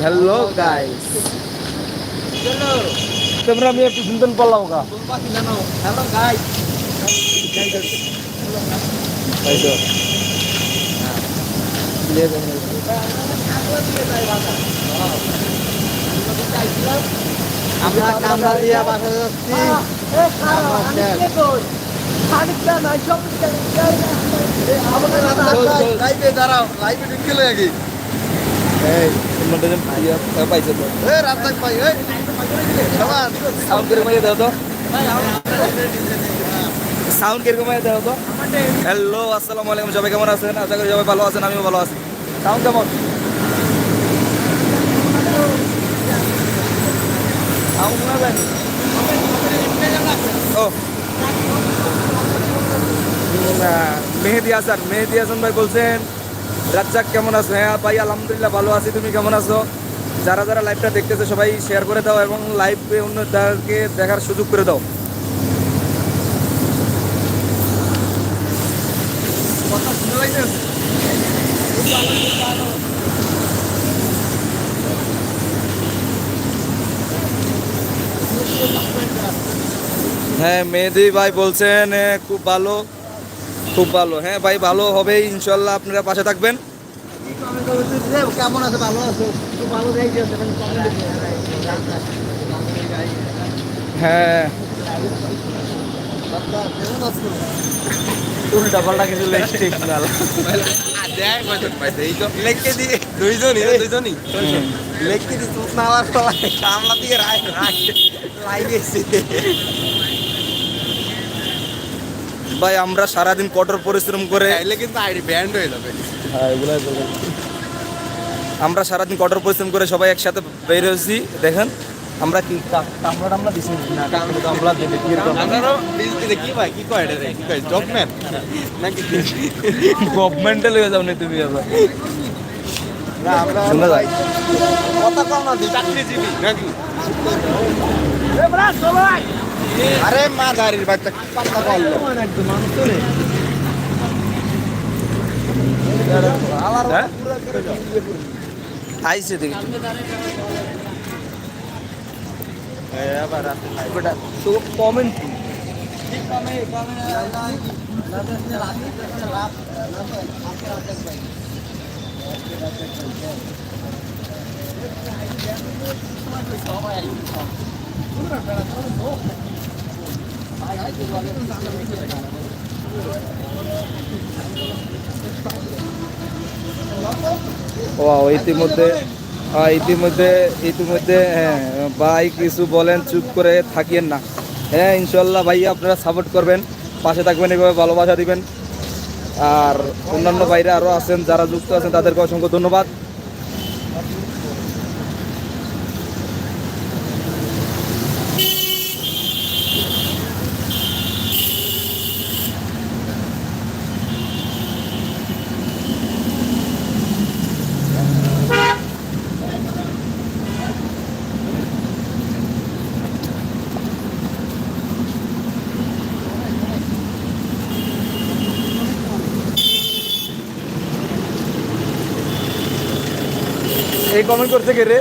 Hello guys তোমরা আমি একটু সুন্দর বললাম গা। এই তো ले दो আমরা কামরা দিয়া বাসা যাচ্ছি। দাঁড়াও। লাইভে ঢুকে লাগে। সাউন্ড কীরকম হ্যালো আসসালামু আলাইকুম সবাই কেমন আছেন আশা করি সবাই ভালো আছেন আমিও ভালো আছি সাউন্ড কেমন মেহেদি হাসান মেহেদি হাসান ভাই বলছেন রাজ্জাক কেমন আছো? হ্যাঁ ভাই, আলহামদুলিল্লাহ ভালো আছি। তুমি কেমন আছো? যারা যারা লাইভটা দেখতেছে, সবাই শেয়ার করে দাও এবং লাইভে অন্যদেরকে দেখার সুযোগ করে দাও। হ্যাঁ মেহেদি ভাই বলছেন খুব ভালো। খুব ভালো। হ্যাঁ ভাই ভালো হবে ইনশাল্লাহ আপনারা পাশে থাকবেন। কেমন আছে? ভালো আছো? ভালো হ্যাঁ। উল্টা পাল্টা কিছু লিপস্টিক লাল। লেখকে দিয়ে দুইজনই দুইজনই? লেখকে দিয়ে তুত না হওয়ার কামলা দিয়ে লাইভে ভাই আমরা সারাদিন কঠোর পরিশ্রম করে চাইলে কিন্তু আইডি ব্যান্ড হয়ে যাবে। হ্যাঁ। আমরা সারাদিন কঠোর পরিশ্রম করে সবাই একসাথে বের হয়েছি দেখেন আমরা কি কা- কামড়া দিছি না দিতে কি কি ভাই কি কয় এটা রে? কি কয় জবম্যান নাকি গভর্নমেন্টাল হয়ে যাও না তুমি আবার। না আমরা। কথা কম না চাকরিজীবী নাকি? আরে মা দাঁড়িয়ে বাচ্চা বলল হ্যাঁ? আইসে দেখি। বেটা তো কমেন্ট ও ইতিমধ্যে ইতিমধ্যে ইতিমধ্যে হ্যাঁ ভাই কিছু বলেন, চুপ করে থাকিয়েন না। হ্যাঁ ইনশাল্লাহ ভাই, আপনারা সাপোর্ট করবেন, পাশে থাকবেন এভাবে ভালোবাসা দিবেন। আর অন্যান্য ভাইরা আরও আছেন, যারা যুক্ত আছেন, তাদেরকে অসংখ্য ধন্যবাদ। কমেন্ট করছে কে রে?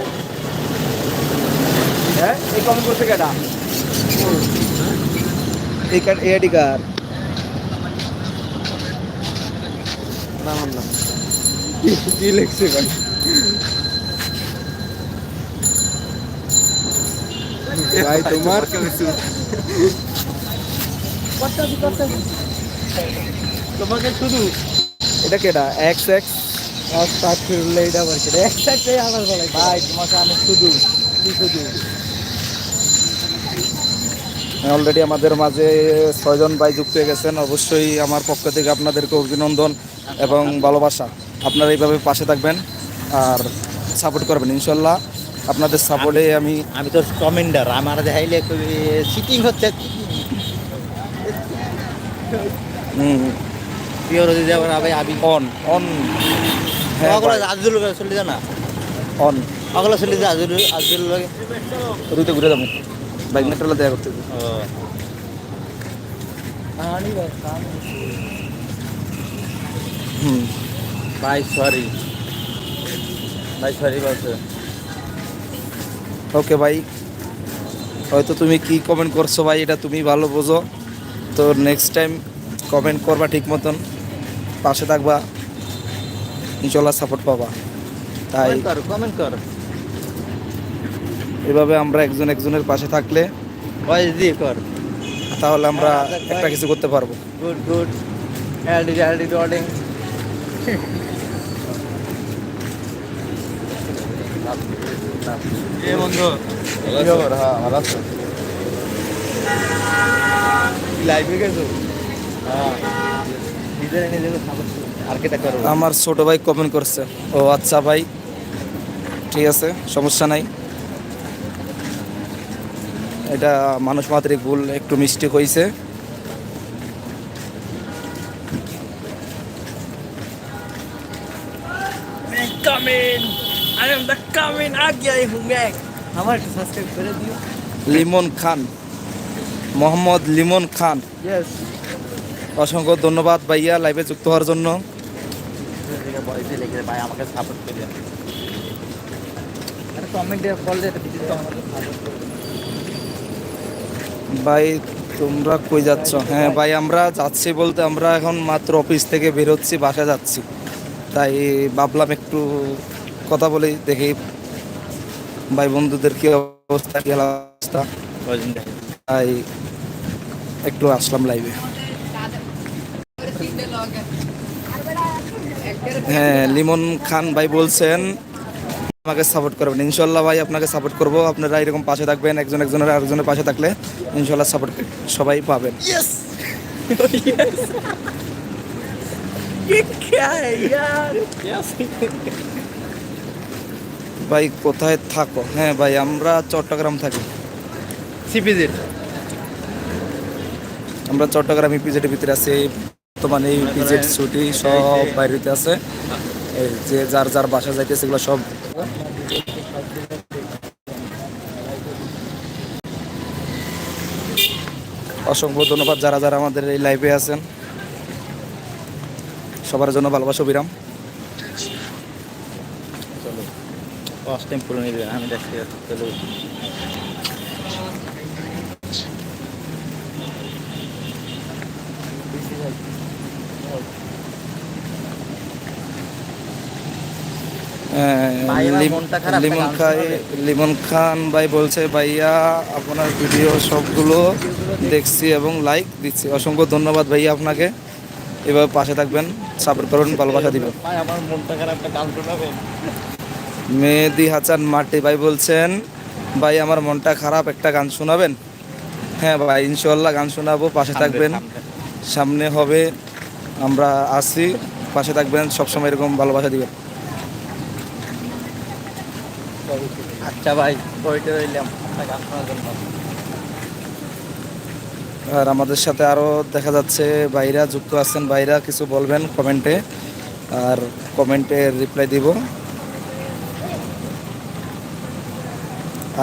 হ্যাঁ এই কমেন্ট করছে কেটা এই কার এই আইডি কার? না না তোমাকে শুধু এটা কেটা এক্স এক্স স্টার্ট করলে এটা আবার একসাথে আমার বলে ভাই তোমাকে আমি শুধু শুধু অলরেডি আমাদের মাঝে ছয়জন ভাই যুক্ত হয়ে গেছেন। অবশ্যই আমার পক্ষ থেকে আপনাদেরকে অভিনন্দন এবং ভালোবাসা। আপনারা এইভাবে পাশে থাকবেন আর সাপোর্ট করবেন ইনশাল্লাহ আপনাদের সাপোর্টে আমি আমি তো কমেন্ডার আমার দেখাইলে সিটিং হচ্ছে। পিওর ভাই আবি অন অন হ্যাঁ অগলা আজুল চলে যা না। অন। অগলা চলে যা আজুল আজুল লাগে। রুইতে ঘুরে যাব বাইক মেট্রোলা করতে হবে। হুম। ভাই সরি ভাই সরি ওকে ভাই। হয়তো তুমি কি কমেন্ট করছ ভাই এটা তুমি ভালো বোঝো তো নেক্সট টাইম কমেন্ট করবা ঠিক মতন। পাশে থাকবা। ইনশাল্লাহ সাপোর্ট পাবা। তাই কমেন্ট কর কমেন্ট কর। এভাবে আমরা একজন একজনের পাশে থাকলে কর। তাহলে আমরা হ্যাঁ, ভাই। একটা কিছু করতে পারব। গুড গুড রিকর্ডিং এ বন্ধু হ্যাঁ ভালো আছো? লাইভে গেছো? হ্যাঁ। নিজেরা নিজেকে সাপোর্ট আমার ছোট ভাই কমেন্ট করছে। ও আচ্ছা ভাই ঠিক আছে সমস্যা নাই। এটা মানুষ মাত্রিক ভুল একটু মিস্টেক হয়েছে লিমন খান মোহাম্মদ লিমন খান। অসংখ্য ধন্যবাদ ভাইয়া লাইভে যুক্ত হওয়ার জন্য। বয়সে লিখে ভাই সাপোর্ট কমেন্টে তো আমাকে সাপোর্ট করে ভাই তোমরা কই যাচ্ছ? হ্যাঁ ভাই আমরা যাচ্ছি বলতে আমরা এখন মাত্র অফিস থেকে বেরোচ্ছি বাসা যাচ্ছি। তাই ভাবলাম একটু কথা বলি দেখি ভাই বন্ধুদের কি অবস্থা কি অবস্থা? তাই একটু আসলাম লাইভে হ্যাঁ লিমন খান ভাই বলছেন আমাকে সাপোর্ট করবেন। ইনশাল্লাহ ভাই আপনাকে সাপোর্ট করব। আপনারা এরকম পাশে থাকবেন একজন একজনের আরেকজনের পাশে থাকলে ইনশাল্লাহ সাপোর্ট সবাই পাবেন। ভাই কোথায় থাকো? হ্যাঁ ভাই আমরা চট্টগ্রাম থাকি। সিপিজেড আমরা চট্টগ্রাম ইপিজেডের ভিতরে আছি। বর্তমানে এই ইপিজেড ছুটি সব বাইরেতে আছে। যে যার যার বাসা যাইতেছে এগুলো সব অসংখ্য ধন্যবাদ যারা যারা আমাদের এই লাইভে আছেন। সবার জন্য ভালোবাসা বিরাম ফার্স্ট টাইম পুরো নিবে আমি দেখছি চলো ভাই, আমার লিম- মনটা খারাপ, লিমন খাই লিমন খান ভাই বলছে ভাইয়া আপনার ভিডিও সবগুলো দেখছি এবং লাইক দিচ্ছি। অসংখ্য ধন্যবাদ ভাইয়া আপনাকে। এভাবে পাশে থাকবেন সাপোর্ট করবেন ভালোবাসা দিবেন। মেহেদি হাসান মাটি ভাই বলছেন ভাই আমার মনটা খারাপ একটা গান শোনাবেন? হ্যাঁ ভাই ইনশাল্লাহ গান শোনাবো পাশে থাকবেন। সামনে। হবে আমরা আসি পাশে থাকবেন সবসময় এরকম ভালোবাসা দিবেন। আচ্ছা ভাই ওইটা রইলাম জন্য। আর আমাদের সাথে আরও দেখা যাচ্ছে ভাইরা যুক্ত আছেন ভাইরা কিছু বলবেন কমেন্টে। আর কমেন্টে রিপ্লাই দিব।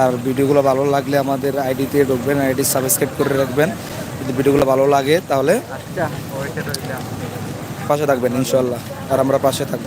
আর ভিডিওগুলো ভালো লাগলে আমাদের আইডিতে ঢুকবেন আইডি সাবস্ক্রাইব করে রাখবেন। যদি ভিডিওগুলো ভালো লাগে তাহলে আচ্ছা পাশে থাকবেন ইনশাল্লাহ আর আমরা পাশে থাকব।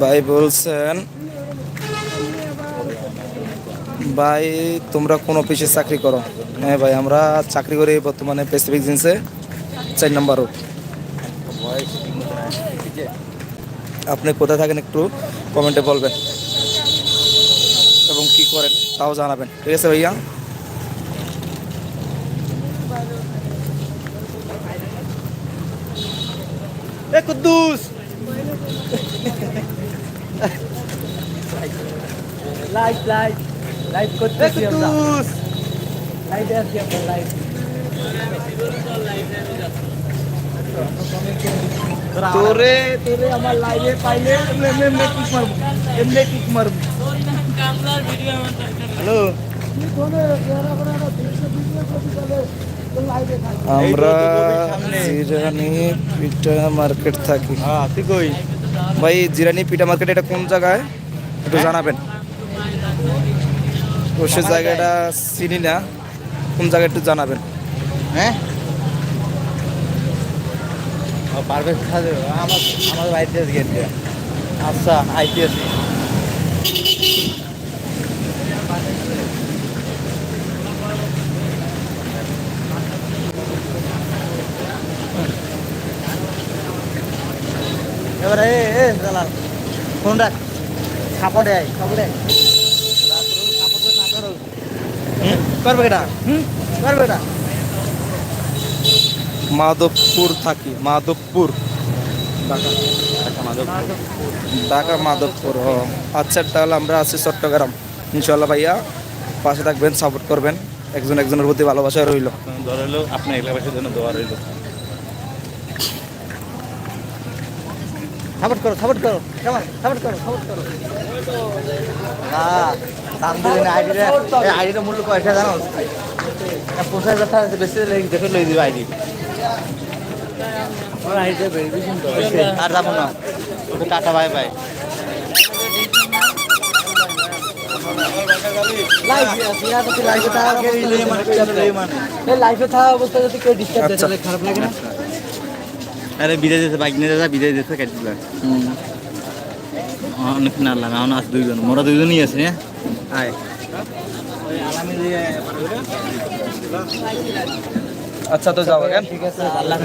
ভাই বলছেন, ভাই তোমরা কোন অফিসে চাকরি করো? হ্যাঁ ভাই, আমরা চাকরি করি বর্তমানে প্যাসিফিক জিন্সে চার নাম্বার রোড আপনি কোথায় থাকেন একটু কমেন্টে বলবেন। এবং কি করেন তাও জানাবেন। ঠিক আছে ভাইয়া? এ কুদ্দুস! লাইভ লাইভ লাইভ করতেছি আমরা। লাইভে আছি আমরা লাইভ তোরে তোরে আমার লাইভে পাইলে এমনি এমনি এমনি কিক মারবো। এমনি কিক মারবো। হ্যালো আমরা জিরানি পিঠা মার্কেট থাকি। হ্যাঁ ভাই জিরানি পিঠা মার্কেট এটা কোন জায়গায়? একটু জানাবেন। তো সে জায়গাটা চিনি না। কোন জায়গা একটু জানাবেন। হ্যাঁ? আমার গেট আচ্ছা এবারে এ ফোন রাখ। সাপোর্টে আই করবে এটা হুম? করবে এটা মাধবপুর থাকি মাধবপুর। ঢাকা। মাধবপুর। ও আচ্ছা তাহলে আমরা আছি চট্টগ্রাম। ইনশাল্লাহ ভাইয়া পাশে থাকবেন সাপোর্ট করবেন। একজন একজনের প্রতি ভালোবাসা রইল। ধরলো আপনার এলাকাবাসীর জন্য দোয়া রইল। সাপোর্ট করো সাপোর্ট করো। সাপোর্ট করো সাপোর্ট করো। না দাম দিলে আইডিটা আইডিটা মূল্য কয়টা জানো? পঞ্চাশ হাজার টাকা বেশি লেগে দেখে লই দিবে আইডি। আর যাব না। Okay tata bye bye. লাইফে থাকা অবস্থা যদি কেউ ডিস্টার্ব দেয়। তাহলে খারাপ লাগে না? আরে বিদায় দিতে বাইক নিয়ে যা বিদায় দিতে কেটে দিলাম অনেক না এখন আছে দুইজন মোরা দুইজনই আছে হ্যাঁ? আয় আচ্ছা তো যাব কেন ঠিক আছে আল্লাহ